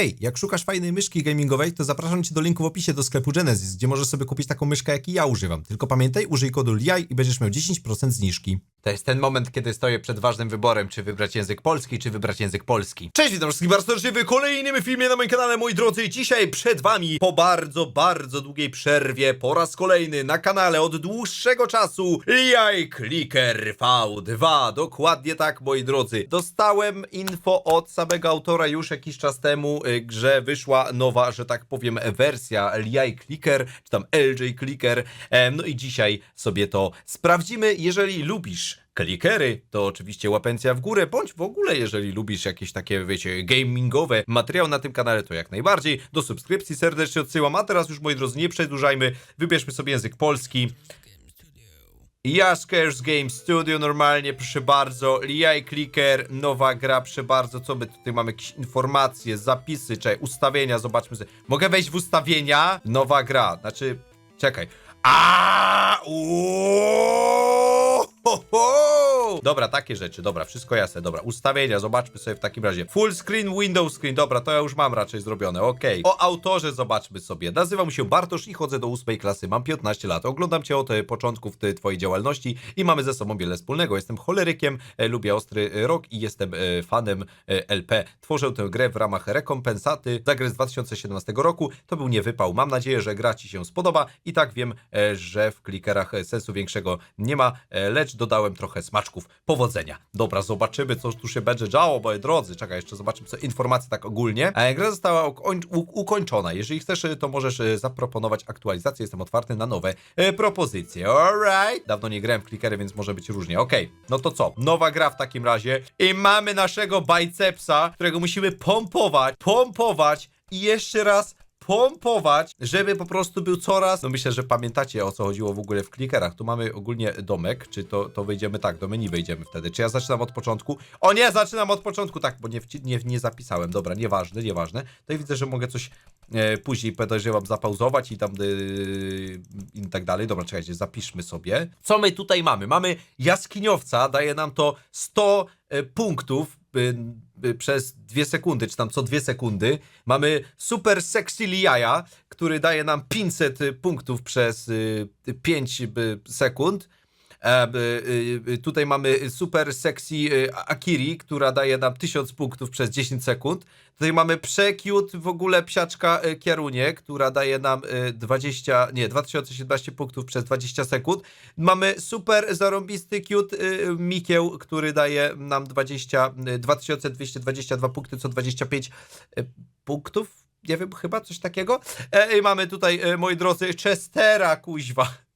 Hej, jak szukasz fajnej myszki gamingowej, to zapraszam cię do linku w opisie do sklepu Genesis, gdzie możesz sobie kupić taką myszkę, jak i ja używam. Tylko pamiętaj, użyj kodu LIAI i będziesz miał 10% zniżki. To jest ten moment, kiedy stoję przed ważnym wyborem, czy wybrać język polski, czy wybrać język polski. Cześć, witam wszystkich bardzo serdecznie w kolejnym filmie na moim kanale, moi drodzy. Dzisiaj przed wami, po bardzo, bardzo długiej przerwie, po raz kolejny na kanale od dłuższego czasu, Jaj Clicker V2. Dokładnie tak, moi drodzy. Dostałem info od samego autora już jakiś czas temu, y, że wyszła nowa, że tak powiem, wersja LI Clicker, czy tam LJ Clicker. No i dzisiaj sobie to sprawdzimy. Jeżeli lubisz klikery, to oczywiście łapencja w górę, bądź w ogóle, jeżeli lubisz jakieś takie, wiecie, gamingowe materiały na tym kanale, to jak najbardziej. Do subskrypcji serdecznie odsyłam, a teraz już, moi drodzy, nie przedłużajmy, wybierzmy sobie język polski. Jaskers Game Studio normalnie, proszę bardzo. Liai Clicker, nowa gra, proszę bardzo. Co my tutaj mamy? Jakieś informacje, zapisy, czekaj, ustawienia, zobaczmy sobie. Mogę wejść w ustawienia? Nowa gra, znaczy, czekaj. A, ho, Dobra, takie rzeczy, dobra, wszystko jasne, dobra. Ustawienia, zobaczmy sobie w takim razie. Full screen, window screen, dobra, to ja już mam raczej zrobione, okej. O autorze zobaczmy sobie. Nazywam się Bartosz i chodzę do ósmej klasy, mam 15 lat. Oglądam cię od e, początków ty, twojej działalności i mamy ze sobą wiele wspólnego. Jestem cholerykiem, e, lubię ostry e, rock i jestem e, fanem e, LP. Tworzę tę grę w ramach rekompensaty za grę z 2017 roku. To był niewypał. Mam nadzieję, że gra ci się spodoba i tak wiem, e, że w klikerach e, sensu większego nie ma, e, lecz dodałem trochę Powodzenia. Dobra, zobaczymy, co tu się będzie działo, moi drodzy. Czekaj, jeszcze zobaczymy co informacje tak ogólnie. E, Gra została ukończona. Jeżeli chcesz, to możesz e, zaproponować aktualizację. Jestem otwarty na nowe e, propozycje. Alright. Dawno nie grałem w klikery, więc może być różnie. Okej, no to co? Nowa gra w takim razie. I mamy naszego bicepsa, którego musimy pompować, pompować i jeszcze raz pompować, żeby po prostu był coraz. No myślę, że pamiętacie o co chodziło w ogóle w klikerach. Tu mamy ogólnie domek, czy to, to wejdziemy tak, do menu wejdziemy wtedy. Czy ja zaczynam od początku? O nie, zaczynam od początku, tak, bo nie, nie, nie zapisałem. Dobra, nieważne, nieważne. Tutaj widzę, że mogę coś e, później podejrzewam zapauzować i tam yy, i tak dalej. Dobra, czekajcie, zapiszmy sobie. Co my tutaj mamy? Mamy jaskiniowca, daje nam to 100 e, punktów przez dwie sekundy, czy tam co dwie sekundy. Mamy super sexy liaja, który daje nam 500 punktów przez y, 5 sekund. E, y, y, tutaj mamy super sexy Akiri, która daje nam 1000 punktów przez 10 sekund. Tutaj mamy przecute w ogóle psiaczka Kierunie, która daje nam y, 20, nie, 2017 punktów przez 20 sekund. Mamy super zarąbisty cute Mikieł, który daje nam 20, y, 2222 punkty co 25 y, punktów. Nie wiem, chyba coś takiego. E, I mamy tutaj, e, moi drodzy, Chestera, kuźwa.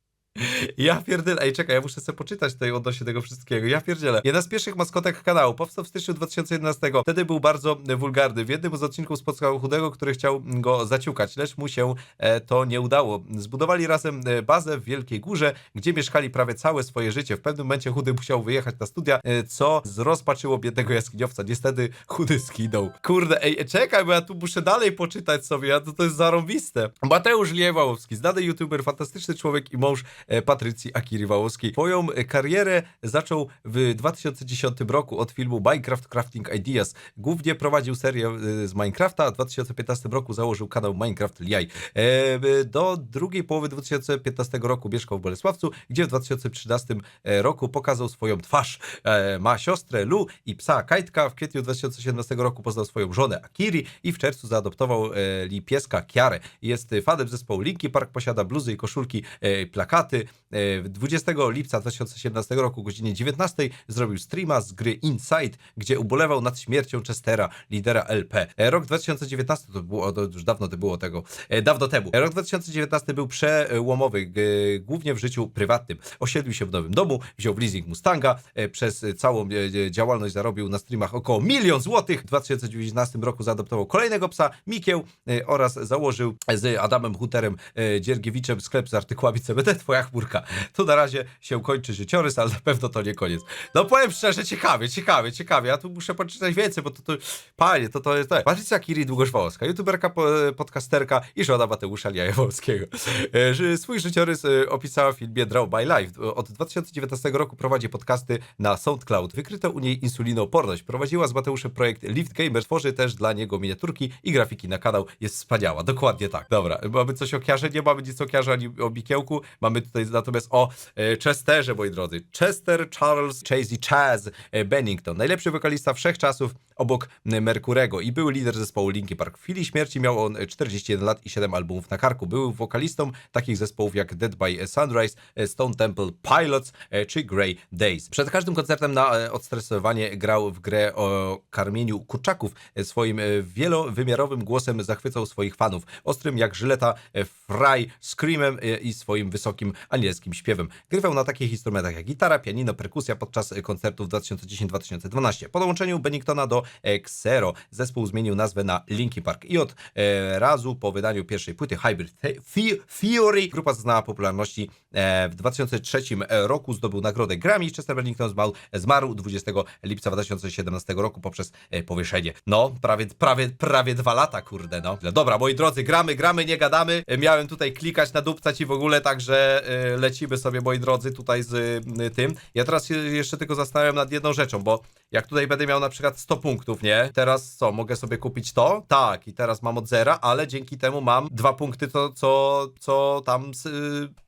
Ja pierdolę, ej czekaj, ja muszę sobie poczytać tutaj odnośnie tego wszystkiego. Ja pierdzielę. Jedna z pierwszych maskotek kanału powstał w styczniu 2011. Wtedy był bardzo e, wulgarny. W jednym z odcinków spotkał chudego, który chciał go zaciukać, lecz mu się e, to nie udało. Zbudowali razem e, bazę w Wielkiej Górze, gdzie mieszkali prawie całe swoje życie. W pewnym momencie chudy musiał wyjechać na studia, e, co zrozpaczyło biednego jaskiniowca. Niestety chudy skinął. Kurde, ej, czekaj, bo ja tu muszę dalej poczytać sobie, ja to, to jest zarąbiste. Mateusz Liewałowski, znany youtuber, fantastyczny człowiek i mąż e, Patrycji Akiri Wałowskiej. Swoją e, karierę zaczął w 2010 roku od filmu Minecraft Crafting Ideas. Głównie prowadził serię e, z Minecrafta, a w 2015 roku założył kanał Minecraft Liaj. E, e, Do drugiej połowy 2015 roku mieszkał w Bolesławcu, gdzie w 2013 roku pokazał swoją twarz. E, Ma siostrę Lu i psa Kajtka. W kwietniu 2017 roku poznał swoją żonę Akiri i w czerwcu zaadoptował e, li pieska Kiarę. Jest e, fanem zespołu Linki Park, posiada bluzy i koszulki, e, plakaty. E, 20 lipca 2017 roku o godzinie 19 zrobił streama z gry Inside, gdzie ubolewał nad śmiercią Chestera, lidera LP. E, Rok 2019 to było, to już dawno to było tego, e, dawno temu. E, Rok 2019 był przełomowy, głównie w życiu prywatnym. Osiedlił się w nowym domu, wziął w leasing Mustanga, e, przez całą e, e, działalność zarobił na streamach około milion złotych. W 2019 roku zaadoptował kolejnego psa, Mikieł, e, oraz założył z Adamem Huterem e, Dziergiewiczem sklep z artykułami CBD. Twoja chmurka. Tu na razie się kończy życiorys, ale na pewno to nie koniec. No powiem szczerze, ciekawie, ciekawie, ciekawie. Ja tu muszę poczytać więcej, bo to, to panie, to to jest to. Patrycja Kiri Długoszwałowska, youtuberka, po, podcasterka i żona Mateusza Jajewolskiego. E, Swój życiorys e, opisała w filmie Draw My Life. Od 2019 roku prowadzi podcasty na SoundCloud. Wykryto u niej insulinooporność. Prowadziła z Mateuszem projekt Lift Gamer. Tworzy też dla niego miniaturki i grafiki na kanał. Jest wspaniała. Dokładnie tak. Dobra, mamy coś o Kiarze? Nie mamy nic o Kiarze ani o Bikiełku. Mamy tutaj natomiast o e, Chesterze, moi drodzy. Chester Charles Chasey Chaz e, Bennington. Najlepszy wokalista wszechczasów obok e, Merkurego i był lider zespołu Linkin Park. W chwili śmierci miał on e, 41 lat i 7 albumów na karku. Był wokalistą takich zespołów jak Dead by Sunrise, e, Stone Temple Pilots e, czy Grey Days. Przed każdym koncertem na e, odstresowanie grał w grę o karmieniu kurczaków. E, Swoim e, wielowymiarowym głosem zachwycał swoich fanów. Ostrym jak żyleta, e, fry, screamem e, i swoim wysokim anielskim śpiewem. Grywał na takich instrumentach jak gitara, pianino, perkusja podczas e, koncertów 2010-2012. Po dołączeniu Benningtona do e, Xero zespół zmienił nazwę na Linkin Park i od e, razu po wydaniu pierwszej płyty Hybrid The- The- Theory grupa zaznała popularności. E, w 2003 roku zdobył nagrodę Grammy. Chester Bennington zmarł, zmarł 20 lipca 2017 roku poprzez e, powieszenie. No, prawie, prawie, prawie dwa lata, kurde, no. Dobra, moi drodzy, gramy, gramy, nie gadamy. E, Miałem tutaj klikać, nadupcać i w ogóle, także lecimy sobie, moi drodzy, tutaj z e, tym. Ja teraz się jeszcze tylko zastanawiam nad jedną rzeczą, bo jak tutaj będę miał na przykład 100 punktów, nie? Teraz co, mogę sobie kupić to? Tak, i teraz mam od zera, ale dzięki temu mam dwa punkty, to co, co tam s-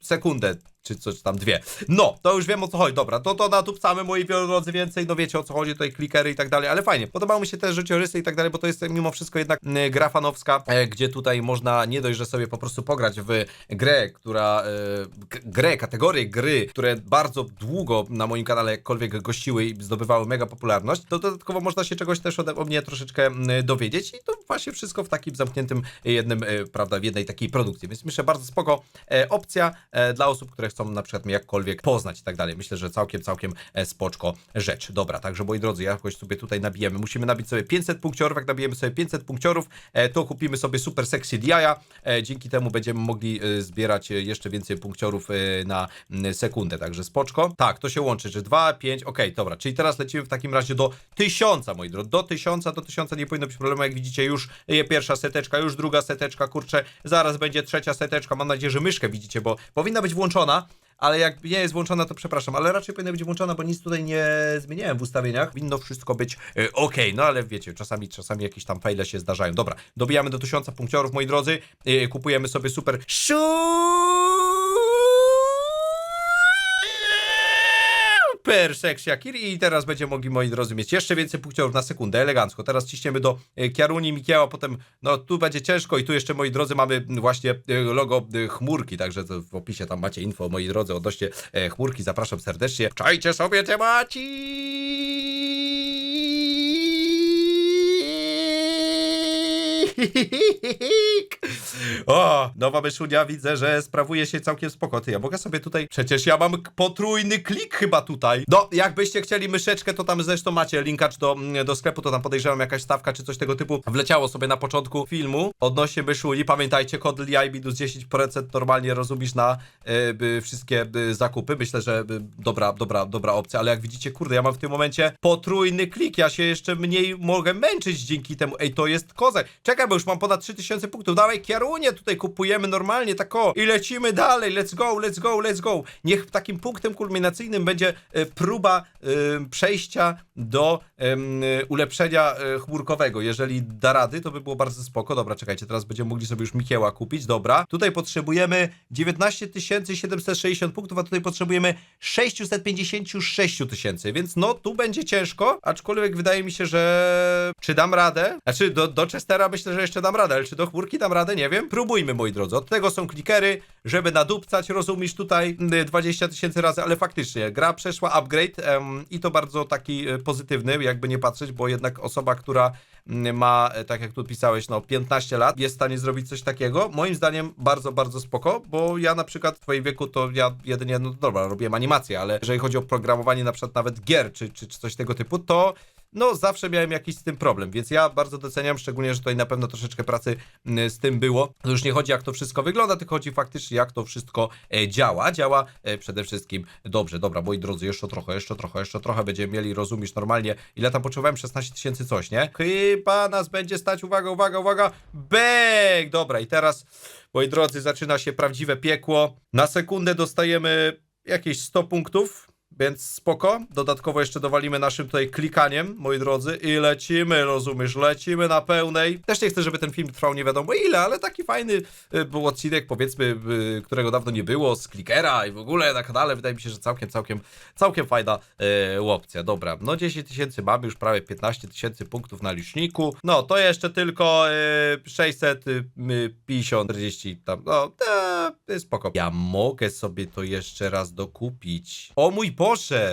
sekundę czy coś tam dwie. No, to już wiem o co chodzi. Dobra, to to natupcamy moi drodzy więcej, no wiecie o co chodzi, tutaj klikery i tak dalej, ale fajnie. Podobały mi się też życiorysy i tak dalej, bo to jest mimo wszystko jednak mm, gra fanowska, e, gdzie tutaj można nie dość, że sobie po prostu pograć w grę, która, g- grę, kategorię gry, które bardzo długo na moim kanale jakkolwiek gościły i zdobywały mega popularność, to dodatkowo można się czegoś też ode mnie troszeczkę mm, dowiedzieć i to właśnie wszystko w takim zamkniętym jednym, e, prawda, w jednej takiej produkcji, więc myślę bardzo spoko e, opcja e, dla osób, które chcą na przykład mnie jakkolwiek poznać i tak dalej. Myślę, że całkiem, całkiem e, spoczko rzecz. Dobra, także moi drodzy, jakoś sobie tutaj nabijemy. Musimy nabić sobie 500 punkciorów, jak nabijemy sobie 500 punkciorów, e, to kupimy sobie super sexy jaja. E, dzięki temu będziemy mogli zbierać jeszcze więcej punkciorów na sekundę, także spoczko. Tak, to się łączy, że 2, 5, okej, dobra, czyli teraz lecimy w takim razie do 1000, moi drodzy, do 1000, do 1000 nie powinno być problemu, jak widzicie już pierwsza seteczka, już druga seteczka, kurczę, zaraz będzie trzecia seteczka, mam nadzieję, że myszkę widzicie, bo powinna być włączona, ale jak nie jest włączona, to przepraszam, ale raczej powinna być włączona, bo nic tutaj nie zmieniałem w ustawieniach. Winno wszystko być e, ok, no ale wiecie, czasami, czasami jakieś tam faile się zdarzają. Dobra, dobijamy do 1000 punkciorów, moi drodzy, e, kupujemy sobie super Super sexy Akiri i teraz będziemy mogli, moi drodzy, mieć jeszcze więcej punkciorów na sekundę, elegancko. Teraz ciśniemy do e, Kiaruni, Mikieła, potem, no tu będzie ciężko i tu jeszcze, moi drodzy, mamy właśnie e, logo e, chmurki, także w opisie tam macie info, moi drodzy, odnośnie chmurki, zapraszam serdecznie. Czajcie sobie temacik! O, nowa myszunia, widzę, że sprawuje się całkiem spoko. Ty, ja mogę sobie tutaj... Przecież ja mam potrójny klik chyba tutaj. No, jakbyście chcieli myszeczkę, to tam zresztą macie linkacz do, do sklepu, to tam podejrzewam jakaś stawka czy coś tego typu wleciało sobie na początku filmu. Odnośnie myszuli, pamiętajcie, kod LIAI minus 10% normalnie rozumiesz na by, wszystkie by, zakupy. Myślę, że by, dobra, dobra, dobra opcja, ale jak widzicie, kurde, ja mam w tym momencie potrójny klik, ja się jeszcze mniej mogę męczyć dzięki temu. Ej, to jest kozak. Czekaj, bo już mam ponad 3000 punktów. Dawaj, Kiarunię tutaj kupujemy normalnie, tak o. I lecimy dalej. Let's go, let's go, let's go. Niech takim punktem kulminacyjnym będzie e, próba e, przejścia do ulepszenia e, chmurkowego. Jeżeli da rady, to by było bardzo spoko. Dobra, czekajcie, teraz będziemy mogli sobie już Mikieła kupić. Dobra. Tutaj potrzebujemy 19 760 punktów, a tutaj potrzebujemy 656 tysięcy, więc no tu będzie ciężko, aczkolwiek wydaje mi się, że czy dam radę? Znaczy do, do Chestera myślę, że jeszcze dam radę, ale czy do chmurki dam radę? Nie wiem. Próbujmy, moi drodzy. Od tego są klikery, żeby nadupcać, rozumiesz tutaj y, 20 tysięcy razy, ale faktycznie gra przeszła upgrade em, i to bardzo taki y, pozytywny, jakby nie patrzeć, bo jednak osoba, która mm, ma, e, tak jak tu pisałeś, no 15 lat, jest w stanie zrobić coś takiego. Moim zdaniem bardzo, bardzo spoko, bo ja na przykład w twoim wieku to ja jedynie, no dobra, robiłem animację, ale jeżeli chodzi o programowanie na przykład nawet gier, czy, czy, czy coś tego typu, to no zawsze miałem jakiś z tym problem, więc ja bardzo doceniam, szczególnie, że tutaj na pewno troszeczkę pracy mm, z tym było. To już nie chodzi jak to wszystko wygląda, tylko chodzi faktycznie jak to wszystko e, działa. Działa e, przede wszystkim dobrze, dobra, moi drodzy, jeszcze trochę, jeszcze trochę, jeszcze trochę będziemy mieli, rozumiesz, normalnie, ile tam potrzebowałem? 16 tysięcy coś, nie? Chyba nas będzie stać, uwaga, uwaga, uwaga, bang! Dobra, i teraz, moi drodzy, zaczyna się prawdziwe piekło. Na sekundę dostajemy jakieś 100 punktów, więc spoko. Dodatkowo jeszcze dowalimy naszym tutaj klikaniem, moi drodzy, i lecimy, rozumiesz, lecimy na pełnej. Też nie chcę, żeby ten film trwał nie wiadomo ile, ale taki fajny y, był odcinek, powiedzmy, y, którego dawno nie było, z klikera i w ogóle na kanale. Wydaje mi się, że całkiem, całkiem, całkiem fajna y, opcja. Dobra, no 10 tysięcy mamy, już prawie 15 tysięcy punktów na liczniku. No, to jeszcze tylko y, 650, 40 tam, no, e, spoko. Ja mogę sobie to jeszcze raz dokupić. O mój Boże!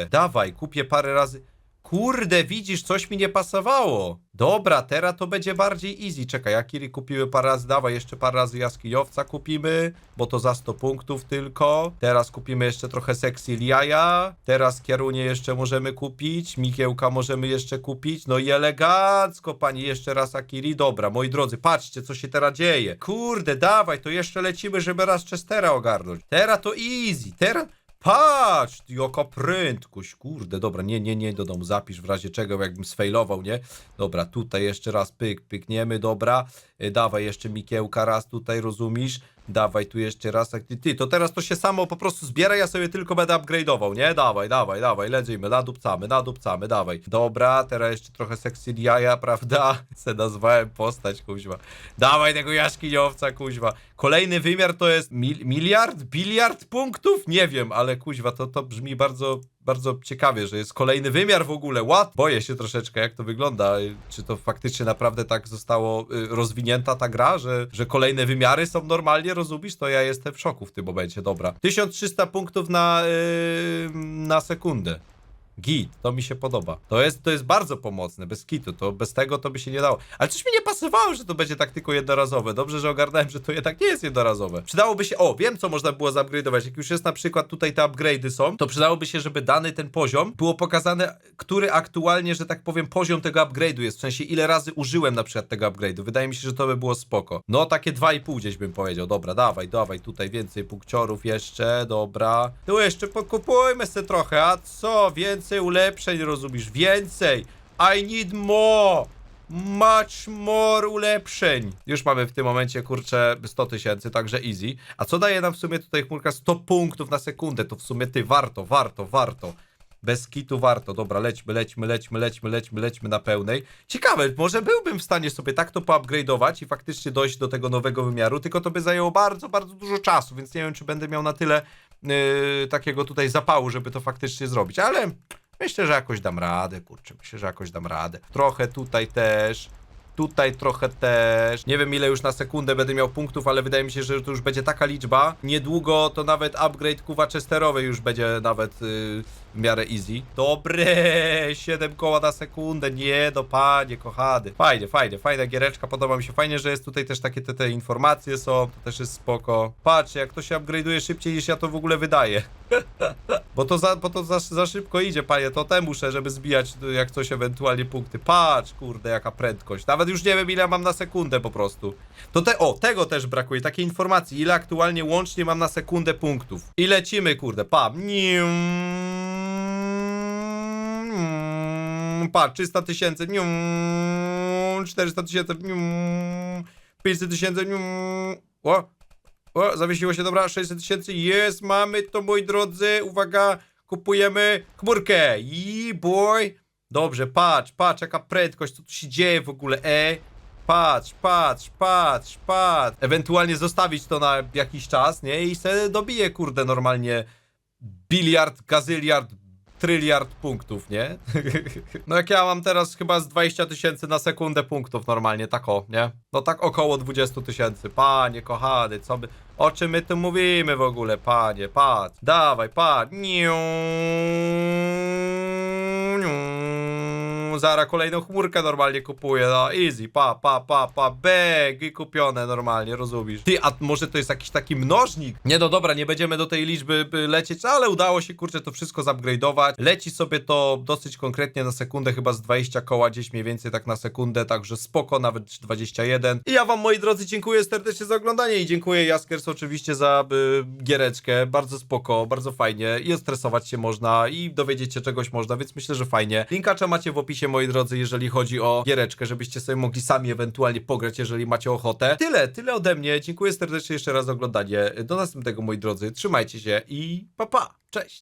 Dawaj, kupię parę razy. Kurde, widzisz, coś mi nie pasowało. Dobra, teraz to będzie bardziej easy. Czekaj, Akiri kupiły parę razy, dawaj, jeszcze parę razy jaskiniowca kupimy, bo to za 100 punktów tylko. Teraz kupimy jeszcze trochę sexy jaja. Teraz kierunie jeszcze możemy kupić, Mikiełka możemy jeszcze kupić. No i elegancko, pani, jeszcze raz Akiri. Dobra, moi drodzy, patrzcie, co się teraz dzieje. Kurde, dawaj, to jeszcze lecimy, żeby raz Chestera ogarnąć. Teraz to easy, teraz... Patrz, jaka prędkość, kurde, dobra, nie, nie, nie, do domu zapisz w razie czego, jakbym sfejlował, nie? Dobra, tutaj jeszcze raz pyk, pykniemy, dobra, y, dawaj jeszcze Mikiełka raz tutaj, rozumiesz? Dawaj tu jeszcze raz, tak, ty, ty, to teraz to się samo po prostu zbiera, ja sobie tylko będę upgrade'ował, nie? Dawaj, dawaj, dawaj, lecimy, nadupcamy, nadupcamy, dawaj. Dobra, teraz jeszcze trochę sexy jaja, prawda? Se nazwałem postać, kuźwa. Dawaj tego jaskiniowca, kuźwa. Kolejny wymiar to jest mil miliard, biliard punktów? Nie wiem, ale kuźwa, to, to brzmi bardzo, bardzo ciekawie, że jest kolejny wymiar w ogóle. What? Boję się troszeczkę, jak to wygląda. Czy to faktycznie naprawdę tak zostało y, rozwinięta ta gra, że, że kolejne wymiary są normalnie, rozumiesz? To ja jestem w szoku w tym momencie, dobra. 1300 punktów na, yy, na sekundę. Git, to mi się podoba. To jest, to jest bardzo pomocne, bez kitu, to bez tego to by się nie dało. Ale coś mi nie pasowało, że to będzie tak tylko jednorazowe. Dobrze, że ogarnąłem, że to jednak nie jest jednorazowe. Przydałoby się, o, wiem co można było zupgrade'ować. Jak już jest na przykład tutaj te upgrade'y są, to przydałoby się, żeby dany ten poziom było pokazane, który aktualnie, że tak powiem, poziom tego upgrade'u jest. W sensie ile razy użyłem na przykład tego upgrade'u. Wydaje mi się, że to by było spoko. No takie 2,5 gdzieś bym powiedział. Dobra, dawaj, dawaj, tutaj więcej punkciorów jeszcze, dobra. Tu jeszcze pokupujmy se trochę, a co? Więcej ulepszeń, rozumiesz? Więcej! I need more! Much more ulepszeń. Już mamy w tym momencie, kurczę, 100 tysięcy, także easy. A co daje nam w sumie tutaj chmurka 100 punktów na sekundę? To w sumie ty, warto, warto, warto. Bez kitu warto. Dobra, lećmy, lećmy, lećmy, lećmy, lećmy, lećmy na pełnej. Ciekawe, może byłbym w stanie sobie tak to poupgrade'ować i faktycznie dojść do tego nowego wymiaru, tylko to by zajęło bardzo, bardzo dużo czasu, więc nie wiem, czy będę miał na tyle yy, takiego tutaj zapału, żeby to faktycznie zrobić, ale myślę, że jakoś dam radę, kurczę, myślę, że jakoś dam radę. Trochę tutaj też. Tutaj trochę też. Nie wiem ile już na sekundę będę miał punktów, ale wydaje mi się, że to już będzie taka liczba. Niedługo to nawet upgrade kuwa chesterowej już będzie nawet yy, w miarę easy. Dobre, 7 koła na sekundę. Nie, no panie, kochany. Fajnie, fajnie, fajna giereczka, podoba mi się. Fajnie, że jest tutaj też takie te, te informacje są, to też jest spoko. Patrzcie, jak to się upgrade'uje szybciej niż ja to w ogóle wydaję. Bo to, za, bo to za, za szybko idzie, panie. To te muszę, żeby zbijać y, jak coś ewentualnie punkty. Patrz, kurde, jaka prędkość. Nawet już nie wiem, ile mam na sekundę po prostu. To te, o, tego też brakuje, takiej informacji. Ile aktualnie łącznie mam na sekundę punktów. I lecimy, kurde, pam. Patrz, 300 tysięcy. 400 tysięcy. 500 tysięcy. O, o, zawiesiło się, dobra, 600 tysięcy, jest, mamy to, moi drodzy, uwaga, kupujemy chmurkę, i boy, dobrze, patrz, patrz, jaka prędkość, co tu się dzieje w ogóle, e, patrz, patrz, patrz, patrz, ewentualnie zostawić to na jakiś czas, nie, i se dobije, kurde, normalnie biliard, gazyliard, tryliard punktów, nie? No jak ja mam teraz chyba z 20 tysięcy na sekundę punktów normalnie, tak o, nie? No tak około 20 tysięcy. Panie kochany, co my... O czym my tu mówimy w ogóle, panie? Patrz, dawaj, patrz. Niu, niu, mu zaraz kolejną chmurkę normalnie kupuję, no easy, pa, pa, pa, pa, beg i kupione normalnie, rozumiesz? Ty, a może to jest jakiś taki mnożnik? Nie, no dobra, nie będziemy do tej liczby by lecieć, ale udało się, kurczę, to wszystko zupgrade'ować. Leci sobie to dosyć konkretnie na sekundę, chyba z 20 koła gdzieś mniej więcej tak na sekundę, także spoko, nawet 21. I ja wam, moi drodzy, dziękuję serdecznie za oglądanie i dziękuję Jaskers oczywiście za y, giereczkę, bardzo spoko, bardzo fajnie i odstresować się można i dowiedzieć się czegoś można, więc myślę, że fajnie. Linkacza macie w opisie, moi drodzy, jeżeli chodzi o giereczkę, żebyście sobie mogli sami ewentualnie pograć, jeżeli macie ochotę. Tyle, tyle ode mnie. Dziękuję serdecznie jeszcze raz za oglądanie. Do następnego, moi drodzy. Trzymajcie się i pa pa. Cześć.